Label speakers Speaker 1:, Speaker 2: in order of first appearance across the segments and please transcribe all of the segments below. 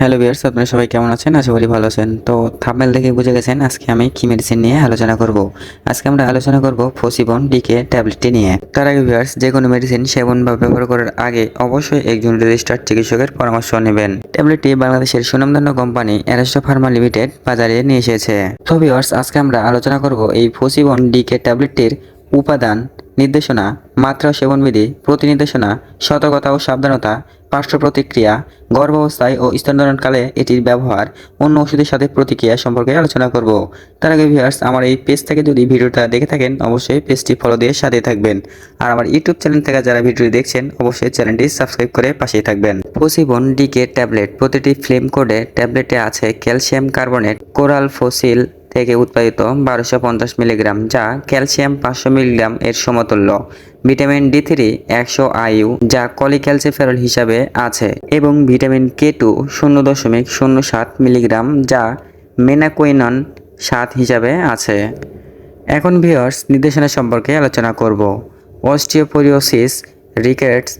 Speaker 1: Hello বিয়ার্স আপনারা সবাই কেমন আছেন? আশা করি ভালো আছেন। তো থাপমেল দেখে বুঝে গেছেন, আজকে আমি কি মেডিসিন নিয়ে আলোচনা করব। আজকে আমরা আলোচনা করব ফসিবন ডিকে ট্যাবলেটটি নিয়ে। তার আগে বিয়ার্স যে কোনো মেডিসিন সেবন বা ব্যবহার করার আগে অবশ্যই একজন রেজিস্টার্ড চিকিৎসকের পরামর্শ নেবেন। ট্যাবলেটটি বাংলাদেশের সুনামধন্য কোম্পানি অ্যারেস্টো ফার্মা লিমিটেড বাজারে নিয়ে এসেছে। তো বিয়ার্স আজকে আমরা আলোচনা করব এই ফসিবন ডিকে ট্যাবলেটটির উপাদান নির্দেশনা, মাত্রা, সেবনবিধি প্রতি নির্দেশনা সতর্কতা ও সাবধানতা পার্শ্ব প্রতিক্রিয়া গর্ভাবস্থায় ও স্তনধারণকালে এটির ব্যবহার, অন্য ওষুধের সাথে প্রতিক্রিয়া সম্পর্কে আলোচনা করব। তার আগে ভিউয়ার্স আমার এই পেজ থেকে যদি ভিডিওটা দেখে থাকেন, অবশ্যই পেজটি ফলো দিয়ে সাথে থাকবেন। আর আমার ইউটিউব চ্যানেল থেকে যারা ভিডিওটি দেখছেন, অবশ্যই চ্যানেলটি সাবস্ক্রাইব করে পাশেই থাকবেন। ফসিবন ডিকে ট্যাবলেট প্রতিটি ফ্লেম কোডে ট্যাবলেটে আছে ক্যালসিয়াম কার্বনেট কোরাল ফসিল থেকে উৎপাদিত বারোশো পঞ্চাশ মিলিগ্রাম, যা ক্যালসিয়াম পাঁচশো মিলিগ্রাম এর সমতুল্য। ভিটামিন ডি থ্রি একশো আইউ যা কলিক্যালসিফেরল হিসাবে আছে, এবং ভিটামিন কে টু শূন্য দশমিক শূন্য সাত মিলিগ্রাম, যা মেনাকুইনন সাত হিসাবে আছে। এখন ভিওর্স নির্দেশনা সম্পর্কে আলোচনা করব। অস্টিওপোরিওসিস রিকেটস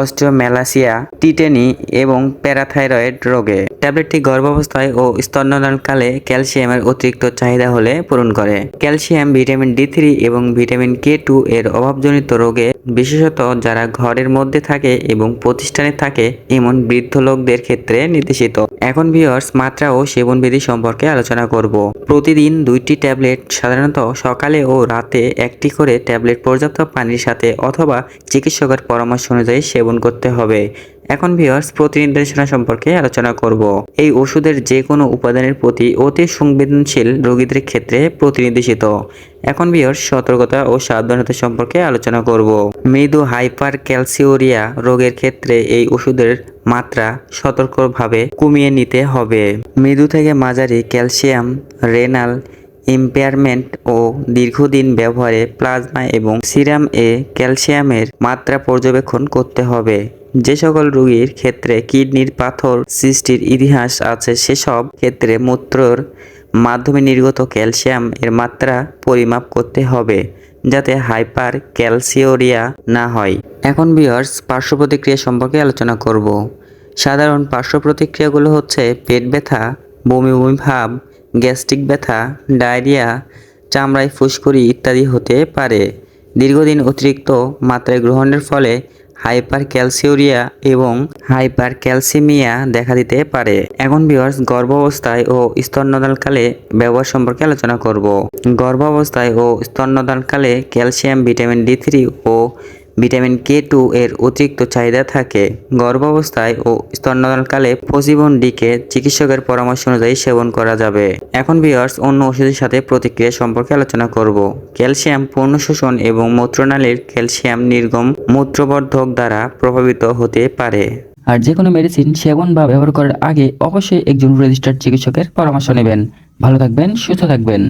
Speaker 1: অস্টিওমেলাসিয়া, টিটেনি এবং প্যারাথাইরয়েড রোগে। ট্যাবলেটটি গর্ভাবস্থায় ও স্তন্যদানকালে ক্যালসিয়ামের অতিরিক্ত চাহিদা হলে পূরণ করে। ক্যালসিয়াম, ভিটামিন ডি থ্রি এবং ভিটামিন কে টু এর অভাবজনিত রোগে, বিশেষত যারা ঘরের মধ্যে থাকে এবং প্রতিষ্ঠানে থাকে, এমন বৃদ্ধ লোকদের ক্ষেত্রে নির্দেশিত। এখন ভিওর্স মাত্রা ও সেবন সেবনবিধি সম্পর্কে আলোচনা করব। প্রতিদিন দুইটি ট্যাবলেট, সাধারণত সকালে ও রাতে একটি করে ট্যাবলেট পর্যাপ্ত পানির সাথে অথবা চিকিৎসকের পরামর্শ অনুযায়ী সেবন করতে হবে। এখন ভিওর্স প্রতি নির্দেশনা সম্পর্কে আলোচনা করব। এই ওষুধের যে কোনো উপাদানের প্রতি অতি সংবেদনশীল রোগীদের ক্ষেত্রে প্রতিনির্দেশিত। এখন ভিওর্স সতর্কতা ও সাবধানতা সম্পর্কে আলোচনা করব। মৃদু হাইপার ক্যালসিওরিয়া রোগের ক্ষেত্রে এই ওষুধের মাত্রা সতর্কভাবে কমিয়ে নিতে হবে। মৃদু থেকে মাঝারি ক্যালসিয়াম, রেনাল ইম্পেয়ারমেন্ট ও দীর্ঘদিন ব্যবহারে প্লাজমা এবং সিরাম এ ক্যালসিয়ামের মাত্রা পর্যবেক্ষণ করতে হবে। যে সকল রোগীর ক্ষেত্রে কিডনির পাথর সৃষ্টির ইতিহাস আছে, সেসব ক্ষেত্রে মূত্রর মাধ্যমে নির্গত ক্যালসিয়াম এর মাত্রা পরিমাপ করতে হবে, যাতে হাইপার ক্যালসিওরিয়া না হয়। এখন বিয়ার্স পার্শ্ব প্রতিক্রিয়া সম্পর্কে আলোচনা করব। সাধারণ পার্শ্ব প্রতিক্রিয়াগুলো হচ্ছে পেট ব্যথা, বমি বমি ভাব গ্যাস্ট্রিক ব্যথা, ডায়রিয়া, চামড়ায় ফুসকুড়ি ইত্যাদি হতে পারে। দীর্ঘদিন অতিরিক্ত মাত্রায় গ্রহণের ফলে হাইপার ক্যালসিউরিয়া এবং হাইপার ক্যালসিমিয়া দেখা দিতে পারে। এখন বিয়ার্স গর্ভাবস্থায় ও স্তন্যদানকালে ব্যবহার সম্পর্কে আলোচনা করব। গর্ভাবস্থায় ও স্তন্যদানকালে ক্যালসিয়াম, ভিটামিন ডি থ্রি ও ভিটামিন কে টু এর অতিরিক্ত চাহিদা থাকে। গর্ভাবস্থায় ও স্তন্যদানকালে ফসিবন ডিকে চিকিৎসকের পরামর্শ অনুযায়ী সেবন করা যাবে। এখন বিয়ার্স অন্য ওষুধের সাথে প্রতিক্রিয়া সম্পর্কে আলোচনা করব। ক্যালসিয়াম পূর্ণ শোষণ এবং মূত্রনালীর ক্যালসিয়াম নির্গম মূত্রবর্ধক দ্বারা প্রভাবিত হতে পারে।
Speaker 2: আর যে কোনো মেডিসিন সেবন বা ব্যবহার করার আগে অবশ্যই একজন রেজিস্টার্ড চিকিৎসকের পরামর্শ নেবেন। ভালো থাকবেন, সুস্থ থাকবেন।